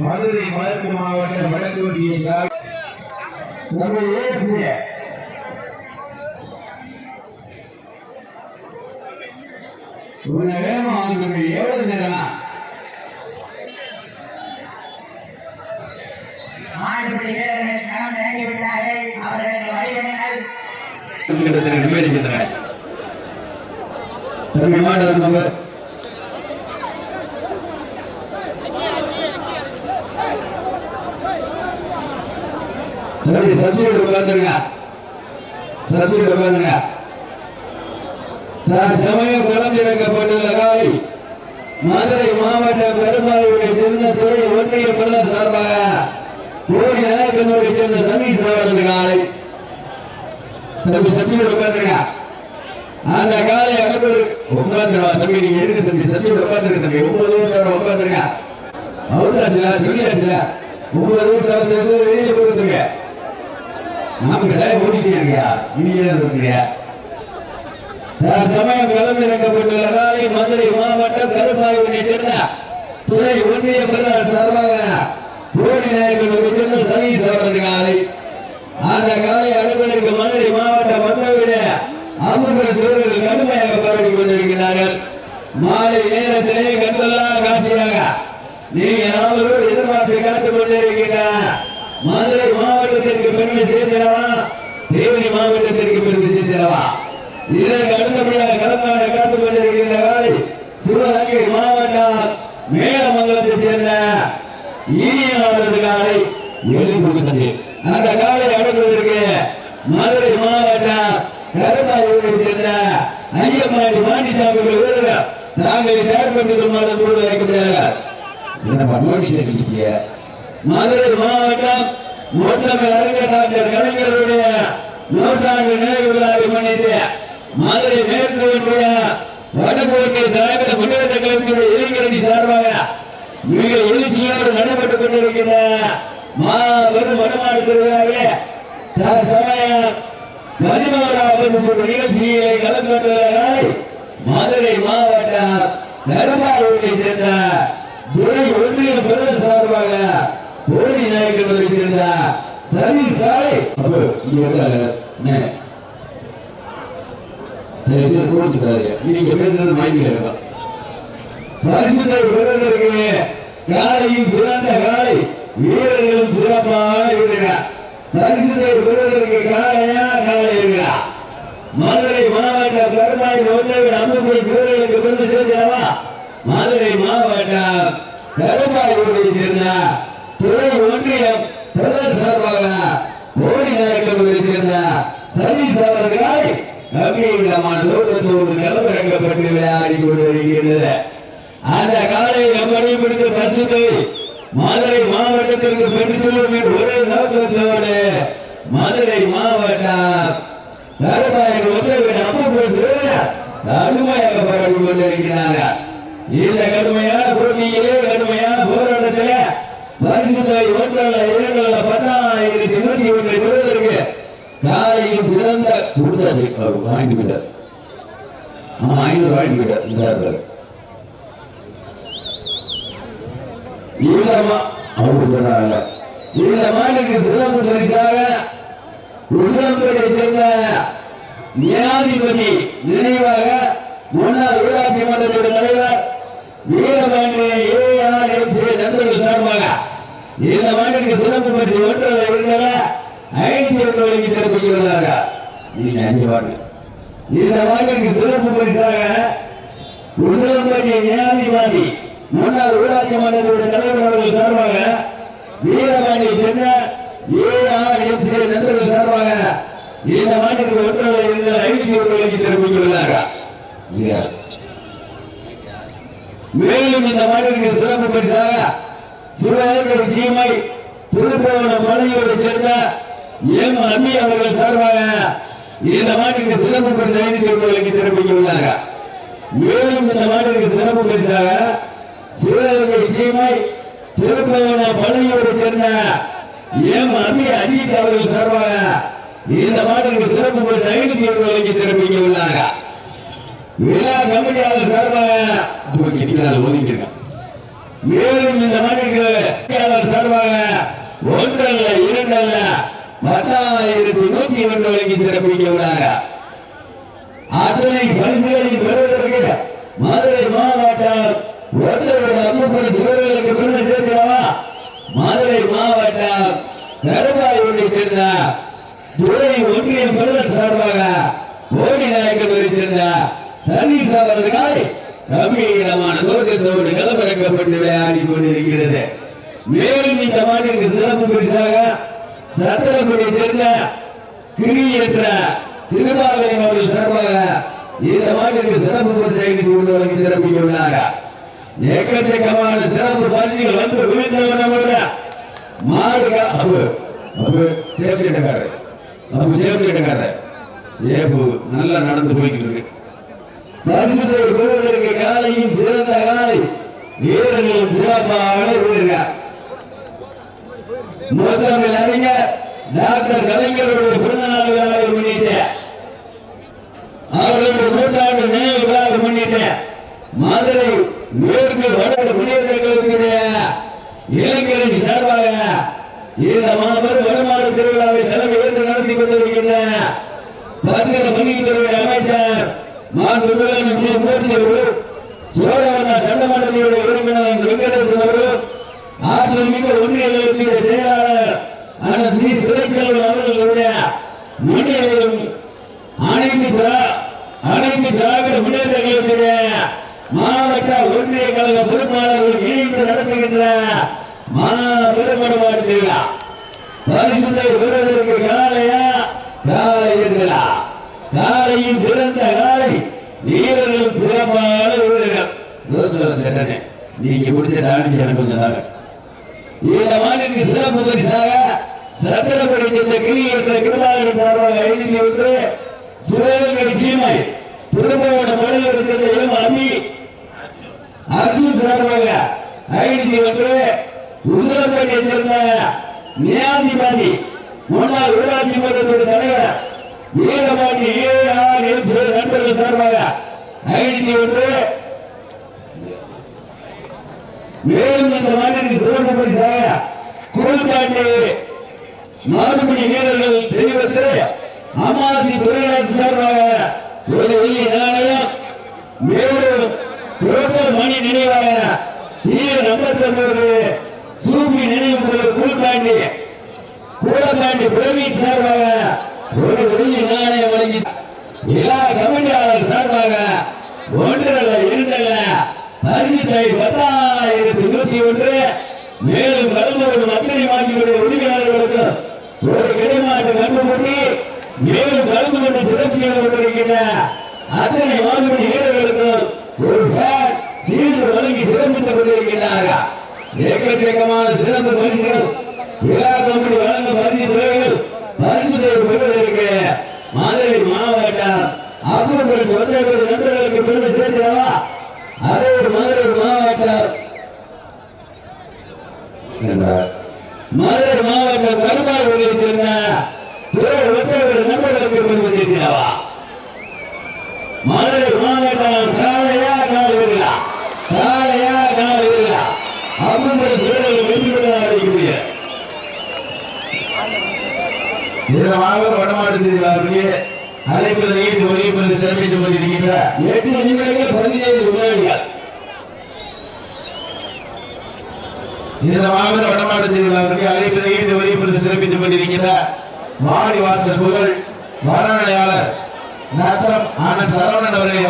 மதுரை மேற்கு மாவட்ட வடக்கு ஒன்றிய திராவிட நம்ம ஏஎஃப்சி உன்னை வேகமா வாங்க எவ்வளவு நேரம் கிட்டத்தட்ட நிர்வகிக்கின்றன தம்பி மாடு நம்ம தம்பி சப்ஜெக்ட் உட்காந்துருங்க சப்ஜெக்ட் உட்காந்துருங்க சமயம் களமிறக்கப்பட்டுள்ள காலை மதுரை மாவட்ட பெருமாளுடைய திருந்த துறை ஒன்றிய பிரதர் சார்பாக கோடி நாயக்கனூரை சேர்ந்த சதீஷ் அவரது காலை. தம்பி சப்ஜெக்ட் உட்காந்துருங்க அந்த காலை அனுப்பது உட்காந்துருவா தம்பி நீங்க இருக்கு தம்பி. சப்ஜெக்ட் உட்காந்துருக்க தம்பி? ஒன்பது ஊர் உட்காந்துருங்க அவுத்தாச்சுல சொல்லியாச்சுல ஒன்பது ஊர் தவிர்த்து வெளியில போயிருந்துங்க நமக்கு டைம் ஓடிட்டே இருக்கியா நீங்க இருக்கியா சமயம் களமிறக்கப்பட்டுள்ள காலை மதுரை மாவட்டம் கருப்பாயூரை சேர்ந்த துறை ஒன்றிய பிரதர் சார்பாக கோடி நாயக்கனுக்கு சேர்ந்த சதீஷ் அவரது காலை. அந்த காலை அனுப்பதற்கு மதுரை மாவட்டம் வந்தவிட அமுக சூழல் கடுமையாக போராடி கொண்டிருக்கிறார்கள். மாலை நேரத்திலே கண்கொள்ளா காட்சியாக நீங்க நாமளோடு எதிர்பார்த்து காத்துக் கொண்டிருக்கின்ற மதுரை மாவட்டத்திற்கு பெருமை சேர்த்திடவா தேவனி மாவட்டத்திற்கு பெருமை சேர்த்திடவா இதற்கு அடுத்தபடியாக களமாக காத்துக் கொண்டிருக்கின்ற வேலை சிவகங்கை மாவட்டம் மேலமங்கலத்தை சேர்ந்த இனியன் அவரது காலை எழுதி கொடுத்தது. அந்த காலை அடங்குவதற்கு மதுரை மாவட்டம் கருமாயூரை சேர்ந்த ஐயம்மாடி மாண்டிசாமி வீரர்கள் தாங்களை தயார்படுத்திக் கொள்மாறு கூட வைக்கப்படுகிறார்கள் என்னப்பா நோட்டீஸ் அடிச்சிட்டிய மதுரை மாவட்டம் மூத்தமிழ் அறிஞர் டாக்டர் கலைஞருடைய நூற்றாண்டு நினைவு விழாவை முன்னிட்டு மதுரை மேற்கு ஒன்றிய வடகோட்டை திராவிட முன்னேற்ற கழகத்தினுடைய இளைஞரணி சார்பாக மிக எழுச்சியோடு நடைபெற்றுக் கொண்டிருக்கிற மாபெரும் வடமாடு திருவிழாவிலே தற்சமயம் பதினோராவது சுற்று நிகழ்ச்சியிலே கலந்து கொண்டுள்ள மதுரை மாவட்டம் நெருமாயூரை சேர்ந்த துறை ஒன்றிய பிரதமர் சார்பாக போடி நாயக்கர் வருகின்ற சதி சாலை அப்போ இங்க இருக்காங்க. என்ன? நீங்க பேசுறது மைண்டில் இருக்கும் பரிசுத்தை பெறுவதற்கு காலையும் காலை வீரர்களும் பரிசுத்தை பெறுவதற்கு காலையா மதுரை மாவட்ட அம்புக்குள் வீரர்களுக்கு சேர்த்திடவா மதுரை மாவட்டம் துறை ஒன்றியம் பிரதமர் சார்பாக கோடி நாயக்கர் சேர்ந்த சதீஷ் அவர்களாய் கம்பீரமான தோட்டத்தோடு களமிறக்கப்பட்டு விளையாடி கொண்டிருக்கிறது அந்த காலை எப்படி பிடித்த பரிசுத்தை மதுரை மாவட்டத்திற்கு பெற்று செல்லும் என்று ஒரே நோக்கத்தோடு மதுரை மாவட்டம் கருமாயன் ஒன்றை அம்மன் கடுமையாக போராடி கொண்டிருக்கிறார்கள். இந்த கடுமையான போட்டியிலே கடுமையான போராட்டத்திலே பரிசு ஒன்றல்ல இரண்டல்ல பத்தாயிரத்தி நூத்தி ஒன்றை பெறுவதற்கு காலையில் சிறந்த கொடுத்தாச்சு அவர் வாங்கிட்டு போயிட்டார் ஆமா ஐநூறு வாங்கிட்டு போயிட்டார் இந்த இல்லம்மா அவங்க சொன்னாங்க இந்த மாட்டுக்கு சிறப்பு பரிசாக உசிலம்பேட்டை சேர்ந்த நியாதிபதி நினைவாக முன்னாள் ஊராட்சி மன்றத்தோட தலைவர் வீரபாண்டி ஏஆர்எம்சி நண்பர்கள் சார்பாக இந்த மாட்டிற்கு சிறப்பு பரிசு ஒன்றரை இருந்தல ஐநூத்தி ஒன்று வரைக்கும் திருப்பி நீங்க அஞ்சு வாங்க. இந்த மாட்டிற்கு சிறப்பு பரிசாக உசிலம்படி நியாதிபதி முன்னாள் ஊராட்சி மன்றத்தோட தலைவர் அவர்கள் சார்பாக வீரபாண்டி சென்ற ஏஆர்எம்சி நண்பர்கள் சார்பாக இந்த மாட்டிற்கு ஒன்றரை இருந்த ஐந்து ஒன்று வரைக்கும் திருப்பி உள்ளாங்க மேலும் இந்த மாநிலத்திற்கு சிறப்பு பரிசாக சிவகங்கை சீமை திருப்பவனம் மலையோடு சேர்ந்த எம் அம்மி அவர்கள் சார்பாக இந்த மாநிலத்திற்கு சிறப்பு பரிசு ஐநூத்தி ஒன்பதுக்கு சிறப்பிக்க உள்ளாங்க மேலும் இந்த மாநிலத்திற்கு சிறப்பு பரிசாக சிவகங்கை சீமை திருப்பவனம் மலையோடு சேர்ந்த எம் அம்மி அஜித் அவர்கள் சார்பாக இந்த மாநிலத்திற்கு சிறப்பு பரிசு ஐநூத்தி ஒன்பதுக்கு சிறப்பிக்க உள்ளாங்க எல்லா கமிட்டியாளர் சார்பாக கிட்டிக்கிறாள் ஒதுங்கிருங்க மேலும் இந்த மாட்டிற்கு வெற்றியாளர் சார்பாக ஒன்றல்ல இரண்டல்ல பத்தாயிரத்தி நூத்தி ஒன்று வழங்கி சிறப்பிக்க உள்ளாரா அத்தனை பரிசுகளை பெறுவதற்கு மதுரை மாவட்டம் ஒருத்தரோட அம்மப்பன் சிவர்களுக்கு பெருமை சேர்க்கிறவா? மதுரை மாவட்டம் கருப்பாயூரை சேர்ந்த துறை ஒன்றிய பெருதல் சார்பாக ஓடி நாயக்கர் சேர்ந்த சதீஷ் அவர்களை கம்பீரமான தோற்றத்தோடு களமிறக்கப்பட்டு விளையாடி கொண்டிருக்கிறது. மேலும் இந்த மாட்டிற்கு சிறப்பு பரிசாக சத்திரப்படி சேர்ந்த கிரி என்ற திருமாவளவன் அவர்கள் சார்பாக இந்த மாட்டிற்கு சிறப்பு பரிசாக உள்ளவர்களுக்கு சிறப்பிக்க எக்கச்சக்கமான சிறப்பு பரிசுகள் வந்து விழுந்தவன மாடு அப்பு அப்பு சேமிச்சிட்டக்காரர் அப்பு சேமிச்சிட்டக்காரர் ஏப்பு நல்லா நடந்து போய்கிட்டு இருக்கு. பரிசுத்தை பெறுவதற்கு காலையும் சிறந்த காலை வீரர்களும் சிறப்பாக வீரர்கள் அறிஞர் டாக்டர் கலைஞருடைய பிறந்த நாள் விழாவை முன்னிட்டு அவர்களுடைய நூற்றாண்டு நினைவு விழாவை முன்னிட்டு மதுரை மேற்கு வடக்கு முன்னேற்றங்களுடைய இளைஞரணி சார்பாக இந்த மாபெரும் வருமான திருவிழாவை தலைமை ஏற்று நடத்தி கொண்டிருக்கின்ற பத்திர பதிவுத்துறை அமைச்சர் மாண்புமிகு மூர்த்தி அவர்கள் சோழவன சட்டமன்றத்தினுடைய உறுப்பினர் வெங்கடேசன் அவர்கள் ஆற்றல் மிக்க ஒன்றிய நிலையத்தினுடைய செயலாளர் அண்ணன் ஸ்ரீ சுரேஷ்கல் அவர்களுடைய முன்னிலையிலும் அனைத்து திரா- அனைத்து திராவிட முன்னேற்ற கழகத்துடைய மாவட்ட ஒன்றிய கழக பொறுப்பாளர்கள் இணைந்து நடத்துகின்ற மாபெரும் வடமாடு திருவிழா. பரிசுத்தை பெறுவதற்கு காலையா? காலையர்களா காலையும் சிறந்த காலை வீரர்களும் சிறப்பான வீரர்கள் யோசுவன் சட்டனே நீங்க குடிச்ச டாடி எனக்கு கொஞ்சம் தாங்க இந்த மாநிலத்துக்கு சிறப்பு பரிசாக சத்திரப்படி சென்ற கிளியற்ற கிருபாகரன் சார்பாக எழுதி விட்டு சிவகங்கை சீமை திரும்பவோட மலையில் இருக்கிற இளம் அம்மி அர்ஜுன் சார்பாக ஐடி ஒன்று உசிலப்பட்டியை சேர்ந்த நியாதிபாதி முன்னாள் ஊராட்சி மன்றத்துடைய தலைவர் வீரபாண்டி ஏஆர் எம் நண்பர்கள் சார்பாக ஐடி ஒன்று மேலும் இந்த மாநிலத்திற்கு சிறப்பு பரிசாக குரல்பாண்டி மாறுபடி வீரர்கள் தெரிவித்து அமாசி துறையினர் சார்பாக ஒரு வெள்ளி நாணயம் மேலும் புரோட்டர் மணி நினைவாக தீர நம்பத்தி ஒன்பது சூப்பி நினைவு குரல்பாண்டி குரல்பாண்டி பிரவீன் சார்பாக ஒரு வெள்ளி நாணயம் வழங்கி எல்லா கமிட்டியாளர் சார்பாக ஒன்றல்ல இரண்டல்ல பரிசு தொகை பத்தாயிரத்தி நூத்தி ஒன்று மேலும் கடந்து வரும் அத்தனை மாட்டினுடைய உரிமையாளர்களுக்கும் ஒரு கிடைமாட்டு கண்டு பண்ணி மேலும் கலந்து கொண்டு சிறப்பு செய்து கொண்டிருக்கின்ற அத்தனை மாடுபடி வீரர்களுக்கும் ஒரு ஃபேர் சீல்டு வழங்கி சிறப்பித்துக் கொண்டிருக்கின்றார்கள். ஏக்கச்சக்கமான சிறப்பு பரிசுகள் விழா கம்பெனி வழங்கும் பரிசு துறைகள் பரிசு துறை பெறுவதற்கு அப்புறம் சொந்த வீடு நண்பர்களுக்கு பெருமை சேர்க்கிறவா அதே ஒரு மதுரை மாவட்டம். மதுரை மாவட்டம் கருமாள் சேர்ந்த துறை வந்தவர்கள் நண்பர்களுக்கு பெருமை சேர்க்கிறவா மதுரை மாவட்டம் காலையா காலையா காலையா காலையா அப்புறம் சூழல் வெற்றி பெற அறிவிக்கக்கூடிய இந்த மாபெரும் வடமாடு அழைப்பதனையே இந்த உதவி பெருந்து சிறப்பித்துக் கொண்டிருக்கின்ற எட்டு நிமிடங்கள் பதினேழு வினாடிகள் இந்த மாபெரும் வடமாடு திருவிழாவிற்கு அழைப்பதனையே இந்த உதவி பெருந்து சிறப்பித்துக் கொண்டிருக்கின்ற மாடி வாசல் புகழ் வரணாளையாளர் நத்தம் ஆனந்த் சரவணன் அவர்களை